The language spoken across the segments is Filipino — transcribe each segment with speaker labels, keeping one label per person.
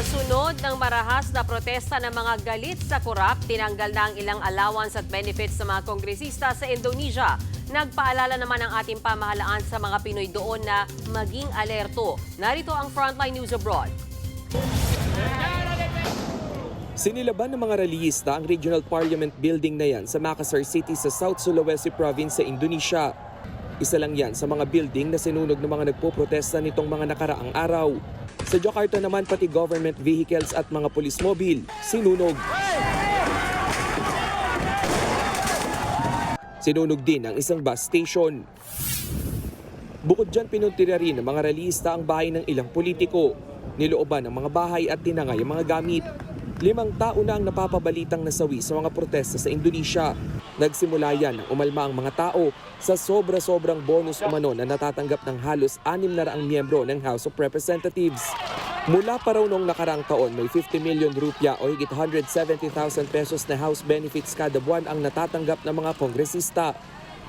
Speaker 1: Kasunod ng marahas na protesta ng mga galit sa kurap, tinanggal na ang ilang allowance at benefits sa mga kongresista sa Indonesia. Nagpaalala naman ang ating pamahalaan sa mga Pinoy doon na maging alerto. Narito ang Frontline News Abroad.
Speaker 2: Sinilaban ng mga reliyista ang Regional Parliament Building na yan sa Makassar City sa South Sulawesi Province sa Indonesia. Isa lang yan sa mga building na sinunog ng mga nagpo-protesta nitong mga nakaraang araw. Sa Jakarta naman pati government vehicles at mga police mobile sinunog. Sinunog din ang isang bus station. Bukod dyan, pinuntira rin ng mga relista ang bahay ng ilang politiko. Nilooban ang mga bahay at tinangay ang mga gamit. Limang tao na ang napapabalitang nasawi sa mga protesta sa Indonesia. Nagsimula yan nang umalma ang mga tao sa sobra-sobrang bonus umano na natatanggap ng halos anim na raang miyembro ng House of Representatives. Mula pa raw noong nakarang taon, may 50 million rupya o higit 170,000 pesos na house benefits kada buwan ang natatanggap ng mga kongresista.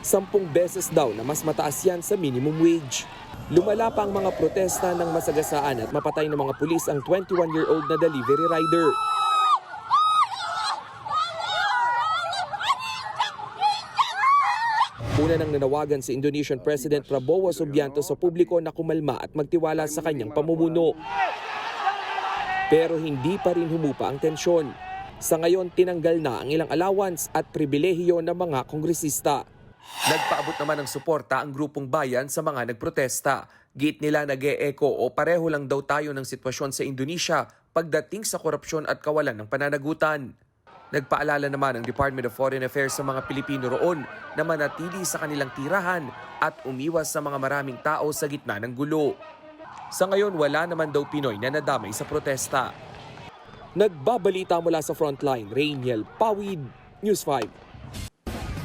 Speaker 2: Sampung beses daw na mas mataas yan sa minimum wage. Lumala pa ang mga protesta ng masagasaan at mapatay ng mga pulis ang 21-year-old na delivery rider. Una nang nanawagan si Indonesian President Prabowo Subianto sa publiko na kumalma at magtiwala sa kanyang pamumuno. Pero hindi pa rin humupa ang tensyon. Sa ngayon, tinanggal na ang ilang allowance at pribilehiyo ng mga kongresista. Nagpaabot naman ng suporta ang grupong bayan sa mga nagprotesta. Git nila nag eco o pareho lang daw tayo ng sitwasyon sa Indonesia pagdating sa korupsyon at kawalan ng pananagutan. Nagpaalala naman ang Department of Foreign Affairs sa mga Pilipino roon na manatili sa kanilang tirahan at umiwas sa mga maraming tao sa gitna ng gulo. Sa ngayon, wala naman daw Pinoy na nadamay sa protesta. Nagbabalita mula sa frontline, Rainiel Pawid, News 5.